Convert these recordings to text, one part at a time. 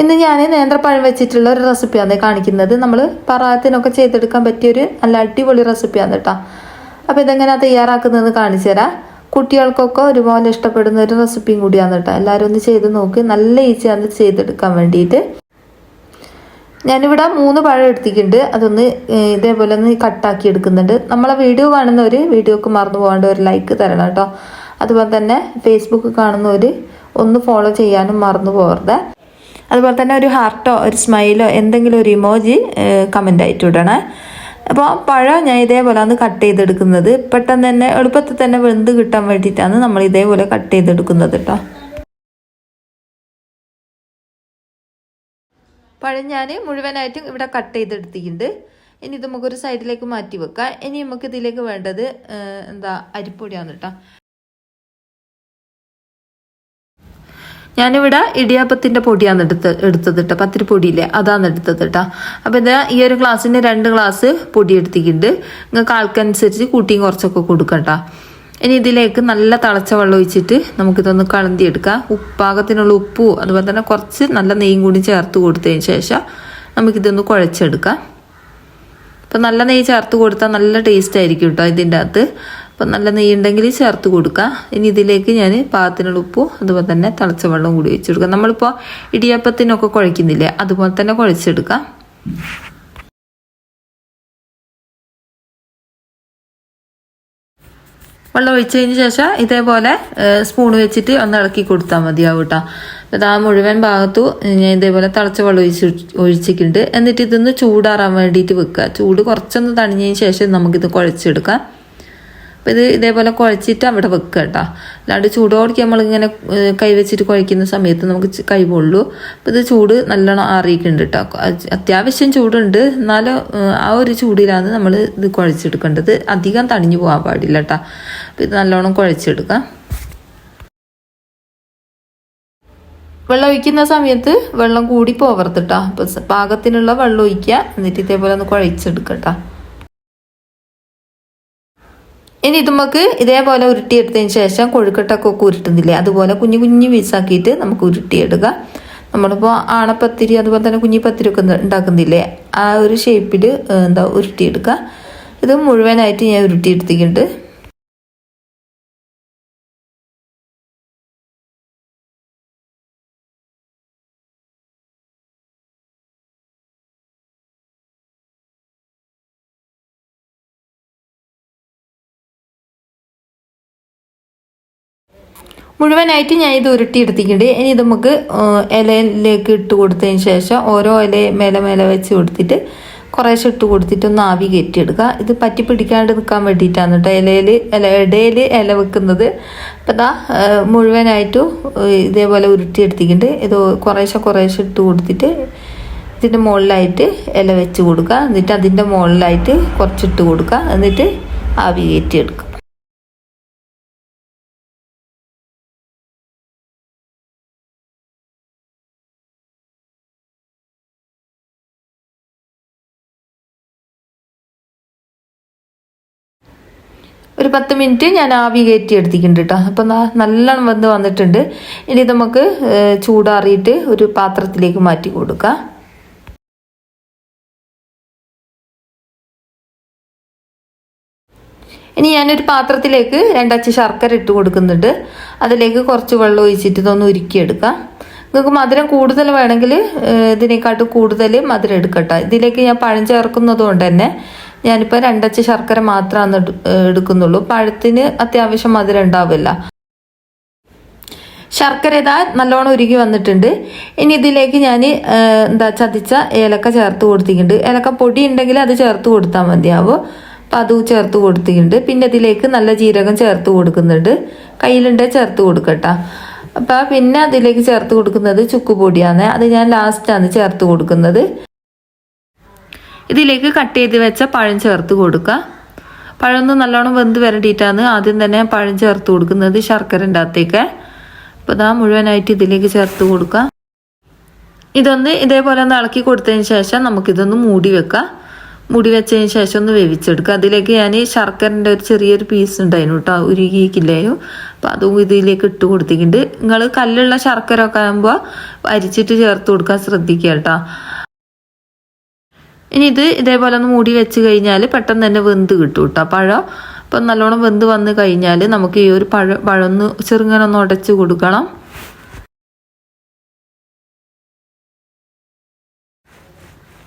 ഇന്ന് ഞാൻ നേന്ത്രപ്പഴം വെച്ചിട്ടുള്ള ഒരു റെസിപ്പിയാണ് കാണിക്കുന്നത്. നമ്മൾ പറാത്തിനൊക്കെ ചെയ്തെടുക്കാൻ പറ്റിയൊരു നല്ല അടിപൊളി റെസിപ്പിയാണ് കേട്ടോ അപ്പോൾ ഇതെങ്ങനെയാണ് തയ്യാറാക്കുന്നതെന്ന് കാണിച്ചു തരാം. കുട്ടികൾക്കൊക്കെ ഒരുപോലെ ഇഷ്ടപ്പെടുന്ന ഒരു റെസിപ്പിയും കൂടിയാണ് കേട്ടോ എല്ലാവരും ഒന്ന് ചെയ്ത് നോക്കി. നല്ല ഈസിയാണ് ചെയ്തെടുക്കാൻ വേണ്ടിയിട്ട് ഞാനിവിടെ മൂന്ന് പഴം എടുത്തിട്ടുണ്ട്. അതൊന്ന് ഇതേപോലെ ഒന്ന് കട്ടാക്കി എടുക്കുന്നുണ്ട്. നമ്മളെ വീഡിയോ കാണുന്നവർ വീഡിയോക്ക് മറന്നു പോകാണ്ട് ഒരു ലൈക്ക് തരണം കേട്ടോ അതുപോലെ തന്നെ ഫേസ്ബുക്ക് കാണുന്നവർ ഒന്ന് ഫോളോ ചെയ്യാനും മറന്നു പോകരുത്. അതുപോലെ തന്നെ ഒരു ഹാർട്ടോ ഒരു സ്മൈലോ എന്തെങ്കിലും ഒരു ഇമോജി കമന്റ് ആയിട്ട് ഇടണേ. അപ്പോൾ പഴം ഞാൻ ഇതേപോലെ ഒന്ന് കട്ട് ചെയ്തെടുക്കുന്നത്. പെട്ടെന്ന് തന്നെ എളുപ്പത്തിൽ തന്നെ വെന്ത് കിട്ടാൻ വേണ്ടിയിട്ടാണ് നമ്മൾ ഇതേപോലെ കട്ട് ചെയ്തെടുക്കുന്നത് കേട്ടോ പഴം ഞാൻ മുഴുവനായിട്ടും ഇവിടെ കട്ട് ചെയ്തെടുത്തിട്ടുണ്ട്. ഇനി ഇത് നമുക്കൊരു സൈഡിലേക്ക് മാറ്റി വെക്കാം. ഇനി നമുക്ക് ഇതിലേക്ക് വേണ്ടത് എന്താ അരിപ്പൊടിയാണ് കേട്ടോ ഞാനിവിടെ ഇടിയാപ്പത്തിന്റെ പൊടിയാണ് എടുത്ത് എടുത്തത് കേട്ടോ പത്തിരി പൊടിയില്ലേ? അതാണ് എടുത്തത് കേട്ടോ അപ്പോൾ ഇത് ഈ ഒരു ഗ്ലാസ്സിന് രണ്ട് ഗ്ലാസ് പൊടി എടുത്തിട്ടുണ്ട്. നിങ്ങൾക്ക് ആൾക്കനുസരിച്ച് കൂട്ടിയും കുറച്ചൊക്കെ കൊടുക്കട്ടോ ഇനി ഇതിലേക്ക് നല്ല തിളച്ച വെള്ളം ഒഴിച്ചിട്ട് നമുക്കിതൊന്ന് കളന്തി എടുക്കാം ഉപ്പാകത്തിനുള്ള ഉപ്പും അതുപോലെ തന്നെ കുറച്ച് നല്ല നെയ്യും കൂടി ചേർത്ത് കൊടുത്തതിന് ശേഷം നമുക്കിതൊന്ന് കുഴച്ചെടുക്കാം. അപ്പം നല്ല നെയ്യ് ചേർത്ത് കൊടുത്താൽ നല്ല ടേസ്റ്റ് ആയിരിക്കും കേട്ടോ ഇതിന്റെ അകത്ത്. അപ്പം നല്ല നെയ്യുണ്ടെങ്കിൽ ചേർത്ത് കൊടുക്കുക. ഇനി ഇതിലേക്ക് ഞാൻ പാകത്തിനുള്ള ഉപ്പും അതുപോലെ തന്നെ തിളച്ച വെള്ളവും കൂടി വെച്ച് കൊടുക്കുക. നമ്മളിപ്പോൾ ഇടിയപ്പത്തിനൊക്കെ കുഴക്കുന്നില്ലേ അതുപോലെ തന്നെ കുഴച്ചെടുക്കാം. വെള്ളം ഒഴിച്ചതിന് ശേഷം ഇതേപോലെ സ്പൂൺ വെച്ചിട്ട് ഒന്ന് ഇളക്കി കൊടുത്താൽ മതിയാവും കേട്ടോ. ഇതാ ആ മുഴുവൻ ഭാഗത്തു ഞാൻ ഇതേപോലെ തിളച്ച വെള്ളം ഒഴിച്ച് ഒഴിച്ചിട്ടുണ്ട്. എന്നിട്ട് ഇതൊന്ന് ചൂടാറാൻ വേണ്ടിയിട്ട് വെക്കുക. ചൂട് കുറച്ചൊന്ന് തണിഞ്ഞതിന് ശേഷം നമുക്കിത് കുഴച്ചെടുക്കാം. അപ്പോൾ ഇത് ഇതേപോലെ കുഴച്ചിട്ട് അവിടെ വെക്കുക കേട്ടോ. അല്ലാണ്ട് ചൂടോടിക്കുക നമ്മളിങ്ങനെ കൈ വെച്ചിട്ട് കുഴക്കുന്ന സമയത്ത് നമുക്ക് കൈ അപ്പോൾ ഇത് ചൂട് നല്ലോണം ആറിയിക്കുന്നുണ്ട് കേട്ടോ. അത്യാവശ്യം ചൂടുണ്ട്. എന്നാലും ആ ഒരു ചൂടിലാണ് നമ്മൾ ഇത് കുഴച്ചെടുക്കേണ്ടത്. അധികം തണിഞ്ഞു പോകാൻ പാടില്ല കേട്ടോ. അപ്പോൾ ഇത് നല്ലോണം കുഴച്ചെടുക്കാം. വെള്ളം ഒഴിക്കുന്ന സമയത്ത് വെള്ളം കൂടി പോവരുത് അപ്പം പാകത്തിനുള്ള വെള്ളം ഒഴിക്കുക. എന്നിട്ട് ഇതേപോലെ ഒന്ന് കുഴച്ചെടുക്കട്ടോ ഇനി ഇത് നമുക്ക് ഇതേപോലെ ഉരുട്ടിയെടുത്തതിന് ശേഷം കൊഴുക്കട്ടൊക്കെ ഉരുട്ടുന്നില്ലേ? അതുപോലെ കുഞ്ഞു കുഞ്ഞു പീസാക്കിയിട്ട് നമുക്ക് ഉരുട്ടിയെടുക്കുക നമ്മളിപ്പോൾ ആണപ്പത്തിരി അതുപോലെ തന്നെ കുഞ്ഞി പത്തിരി ഒക്കെ ഉണ്ടാക്കുന്നില്ലേ? ആ ഒരു ഷേപ്പിൽ എന്താ ഉരുട്ടിയെടുക്കുക ഇത് മുഴുവനായിട്ട് ഞാൻ ഉരുട്ടിയെടുത്തിട്ടുണ്ട്. മുഴുവനായിട്ട് ഞാൻ ഇത് ഉരുട്ടിയെടുത്തിട്ടുണ്ട്. ഇനി ഇത് നമുക്ക് ഇലയിലേക്ക് ഇട്ട് കൊടുത്തതിന് ശേഷം ഓരോ ഇല മേലെ മേലെ വെച്ച് കൊടുത്തിട്ട് കുറേശ്ശെ ഇട്ട് കൊടുത്തിട്ട് ഒന്ന് ആവി കയറ്റിയെടുക്കുക. ഇത് പറ്റി പിടിക്കാണ്ട് നിൽക്കാൻ വേണ്ടിയിട്ടാണ് കേട്ടോ ഇലയിൽ ഇല ഇടയിൽ ഇല വെക്കുന്നത്. അപ്പം ഇതാ മുഴുവനായിട്ടും ഉരുട്ടി ഇതേപോലെ ഉരുട്ടിയെടുത്തിട്ടുണ്ട്. ഇത് കുറേശ്ശെ കുറേശ്ശെ ഇട്ട് കൊടുത്തിട്ട് ഇതിന്റെ മുകളിലായിട്ട് ഇല വെച്ച് കൊടുക്കുക. എന്നിട്ട് അതിന്റെ മുകളിലായിട്ട് കുറച്ചിട്ട് കൊടുക്കുക. എന്നിട്ട് ആവി കയറ്റിയെടുക്കുക. ഒരു പത്ത് മിനിറ്റ് ഞാൻ ആവി കയറ്റി എടുത്തിട്ടുണ്ട് കേട്ടോ. അപ്പം നല്ലോണം വന്ന് വന്നിട്ടുണ്ട്. ഇനി നമുക്ക് ചൂടാറിയിട്ട് ഒരു പാത്രത്തിലേക്ക് മാറ്റി കൊടുക്കാം. ഇനി ഞാനൊരു പാത്രത്തിലേക്ക് രണ്ടച്ച് ശർക്കര ഇട്ട് കൊടുക്കുന്നുണ്ട്. അതിലേക്ക് കുറച്ച് വെള്ളം ഒഴിച്ചിട്ട് ഇതൊന്ന് ഉരുക്കിയെടുക്കാം. നിങ്ങൾക്ക് മധുരം കൂടുതൽ വേണമെങ്കിൽ ഇതിനെക്കാട്ടും കൂടുതൽ മധുരം എടുക്കട്ടെ. ഇതിലേക്ക് ഞാൻ പഴം ചേർക്കുന്നത് കൊണ്ട് തന്നെ ഞാനിപ്പോൾ രണ്ടച്ച് ശർക്കര മാത്രമാണ് എടുക്കുന്നുള്ളൂ. പഴത്തിന് അത്യാവശ്യം മധുരം ഉണ്ടാവില്ല. ശർക്കര ഇതാ നല്ലോണം ഉരുകി വന്നിട്ടുണ്ട്. ഇനി ഇതിലേക്ക് ഞാൻ എന്താ ചതിച്ച ഏലക്ക ചേർത്ത് കൊടുത്തിട്ടുണ്ട്. ഏലക്ക പൊടി ഉണ്ടെങ്കിൽ അത് ചേർത്ത് കൊടുത്താൽ മതിയാവും. അപ്പം അതും ചേർത്ത് കൊടുത്തിട്ടുണ്ട്. പിന്നെ ഇതിലേക്ക് നല്ല ജീരകം ചേർത്ത് കൊടുക്കുന്നുണ്ട്. കയ്യിലുണ്ടേ ചേർത്ത് കൊടുക്കട്ട. അപ്പം പിന്നെ അതിലേക്ക് ചേർത്ത് കൊടുക്കുന്നത് ചുക്കുപൊടിയാണ് അത് ഞാൻ ലാസ്റ്റാണ് ചേർത്ത് കൊടുക്കുന്നത്. ഇതിലേക്ക് കട്ട് ചെയ്ത് വെച്ച പഴം ചേർത്ത് കൊടുക്കുക പഴം നല്ലോണം വെന്ത് വരണ്ടിയിട്ടാണ് ആദ്യം തന്നെ പഴം ചേർത്ത് കൊടുക്കുന്നത് ശർക്കരന്റെ അകത്തേക്ക്. അപ്പോൾ ഇതാ മുഴുവനായിട്ട് ഇതിലേക്ക് ചേർത്ത് കൊടുക്കുക ഇതൊന്ന് ഇതേപോലെ ഒന്ന് ഇളക്കി കൊടുത്തതിന് ശേഷം നമുക്കിതൊന്ന് മൂടി വെക്കാം. മൂടി വെച്ചതിന് ശേഷം ഒന്ന് വേവിച്ചെടുക്കുക അതിലേക്ക് ഞാൻ ശർക്കരന്റെ ഒരു ചെറിയൊരു പീസ് ഉണ്ടായിരുന്നു കേട്ടോ ഉരുകിക്കില്ലായിരുന്നു അപ്പോൾ അപ്പം അതും ഇതിലേക്ക് ഇട്ട് കൊടുത്തിട്ടുണ്ട്. നിങ്ങൾ കല്ലുള്ള ശർക്കര ഒക്കെ ആകുമ്പോൾ അരിച്ചിട്ട് ചേർത്ത് കൊടുക്കാൻ ശ്രദ്ധിക്കുക കേട്ടോ ഇനി ഇത് ഇതേപോലെ ഒന്ന് മൂടി വെച്ച് കഴിഞ്ഞാൽ പെട്ടെന്ന് തന്നെ വെന്ത് കിട്ടും കേട്ടോ പഴം അപ്പം നല്ലോണം വെന്ത് വന്ന് കഴിഞ്ഞാൽ നമുക്ക് ഈ ഒരു പഴ പഴം ഒന്ന് ചെറുങ്ങനെ ഒന്ന് ഉടച്ച് കൊടുക്കണം.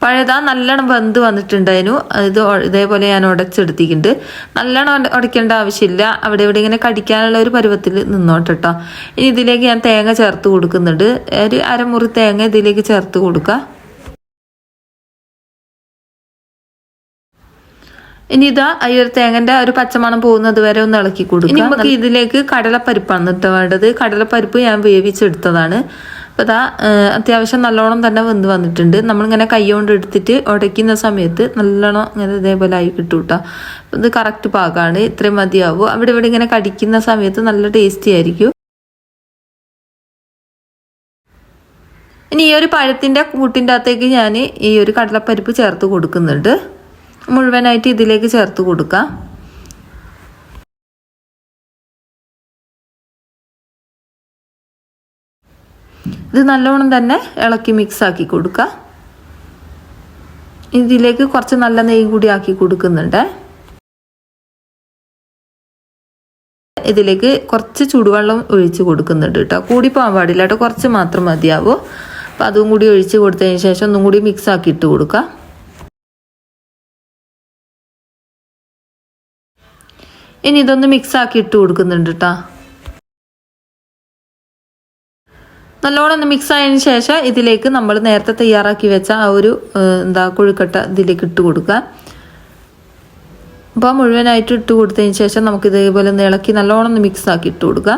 പഴയതാ നല്ലോണം വെന്ത് വന്നിട്ടുണ്ടായിരുന്നു. ഇത് ഇതേപോലെ ഞാൻ ഉടച്ചെടുത്തിട്ടുണ്ട്. നല്ലോണം ഉട- ഉടയ്ക്കേണ്ട ആവശ്യമില്ല. അവിടെ ഇവിടെ ഇങ്ങനെ കടിക്കാനുള്ള ഒരു പരുവത്തിൽ നിന്നോട്ടെ കേട്ടോ ഇനി ഇതിലേക്ക് ഞാൻ തേങ്ങ ചേർത്ത് കൊടുക്കുന്നുണ്ട്. ഒരു അരമുറി തേങ്ങ ഇതിലേക്ക് ചേർത്ത് കൊടുക്കുക ഇനി ഇതാ ഈ ഒരു തേങ്ങന്റെ ഒരു പച്ചമണം പോകുന്നത് വരെ ഒന്ന് ഇളക്കി കൊടുക്കും ഇനി നമുക്ക് ഇതിലേക്ക് കടലപ്പരിപ്പാണ് ഇട്ട് വേണ്ടത്. കടലപ്പരിപ്പ് ഞാൻ വേവിച്ചെടുത്തതാണ്. അപ്പോൾ ഇതാ അത്യാവശ്യം നല്ലോണം തന്നെ വെന്ത് വന്നിട്ടുണ്ട്. നമ്മളിങ്ങനെ കൈ കൊണ്ട് എടുത്തിട്ട് ഉടയ്ക്കുന്ന സമയത്ത് നല്ലോണം ഇങ്ങനെ ഇതേപോലെ ആയി കിട്ടും കേട്ടോ. ഇത് കറക്റ്റ് പാകമാണ് ഇത്രയും മതിയാവും. അവിടെ ഇവിടെ ഇങ്ങനെ കടിക്കുന്ന സമയത്ത് നല്ല ടേസ്റ്റി ആയിരിക്കും. ഇനി ഈ ഒരു പഴത്തിന്റെ കൂട്ടിന്റെ അകത്തേക്ക് ഞാൻ ഈ ഒരു കടലപ്പരിപ്പ് ചേർത്ത് കൊടുക്കുന്നുണ്ട്. മുഴുവനായിട്ട് ഇതിലേക്ക് ചേർത്ത് കൊടുക്കുക ഇത് നല്ലോണം തന്നെ ഇളക്കി മിക്സ് ആക്കി കൊടുക്കുക ഇതിലേക്ക് കുറച്ച് നല്ല നെയ്യ് കൂടി ആക്കി കൊടുക്കുന്നുണ്ട്. ഇതിലേക്ക് കുറച്ച് ചൂടുവെള്ളം ഒഴിച്ച് കൊടുക്കുന്നുണ്ട് കേട്ടോ. കൂടി പോകാൻ പാടില്ല കേട്ടോ. കുറച്ച് മാത്രം മതിയാവും. അപ്പം അതും കൂടി ഒഴിച്ച് കൊടുത്തതിന് ശേഷം ഒന്നും കൂടി മിക്സ് ആക്കി ഇട്ട് കൊടുക്കുക ഇനി ഇതൊന്ന് മിക്സ് ആക്കി ഇട്ട് കൊടുക്കുന്നുണ്ട് കേട്ടോ നല്ലോണം മിക്സ് ആയതിന് ശേഷം ഇതിലേക്ക് നമ്മൾ നേരത്തെ തയ്യാറാക്കി വെച്ച ആ ഒരു എന്താ കൊഴുക്കട്ട ഇതിലേക്ക് ഇട്ട് കൊടുക്കുക. അപ്പോൾ മുഴുവനായിട്ട് ഇട്ട് കൊടുത്തതിന് ശേഷം നമുക്ക് ഇതേപോലെ ഒന്ന് ഇളക്കി നല്ലോണം ഒന്ന് മിക്സ് ആക്കി ഇട്ട് കൊടുക്കുക.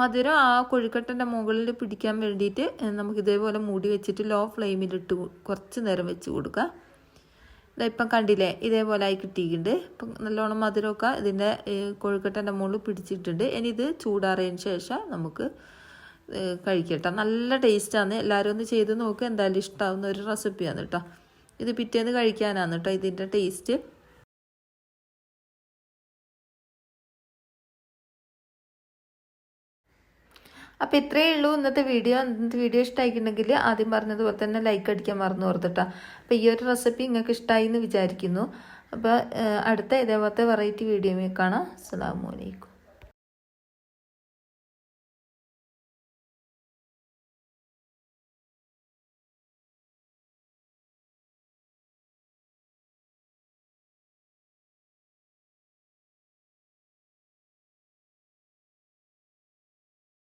മധുരം ആ കൊഴുക്കട്ടന്റെ മുകളിൽ പിടിക്കാൻ വേണ്ടിയിട്ട് നമുക്ക് ഇതേപോലെ മൂടി വെച്ചിട്ട് ലോ ഫ്ലെയിമിലിട്ട് കുറച്ച് നേരം വെച്ച് കൊടുക്കുക. ഇപ്പം കണ്ടില്ലേ ഇതേപോലെ ആയി കിട്ടിയിട്ടുണ്ട്. ഇപ്പം നല്ലോണം മധുരമൊക്കെ ഇതിന്റെ കൊഴുക്കട്ടന്റെ മുകളിൽ പിടിച്ചിട്ടുണ്ട്. ഇനി ഇത് ചൂടാറിയതിന് ശേഷം നമുക്ക് കഴിക്കട്ടെ നല്ല ടേസ്റ്റാണ് എല്ലാവരും ഒന്ന് ചെയ്ത് നോക്കുക എന്തായാലും ഇഷ്ടമാവുന്ന ഒരു റെസിപ്പിയാണ് കേട്ടോ ഇത് പിറ്റേന്ന് കഴിക്കാനാണ് കേട്ടോ ഇതിന്റെ ടേസ്റ്റ് അപ്പോൾ ഇത്രയേ ഉള്ളൂ ഇന്നത്തെ വീഡിയോ. ഇന്നത്തെ വീഡിയോ ഇഷ്ടമായിട്ടുണ്ടെങ്കിൽ ആദ്യം പറഞ്ഞതുപോലെ തന്നെ ലൈക്ക് അടിക്കാൻ മറന്നു ഓർത്തിട്ടാ. അപ്പോൾ ഈ ഒരു റെസിപ്പി നിങ്ങൾക്ക് ഇഷ്ടമായി എന്ന് വിചാരിക്കുന്നു. അപ്പോൾ അടുത്ത ഇതേപോലത്തെ വെറൈറ്റി വീഡിയോ കാണാം. അസ്സാം വലൈക്കും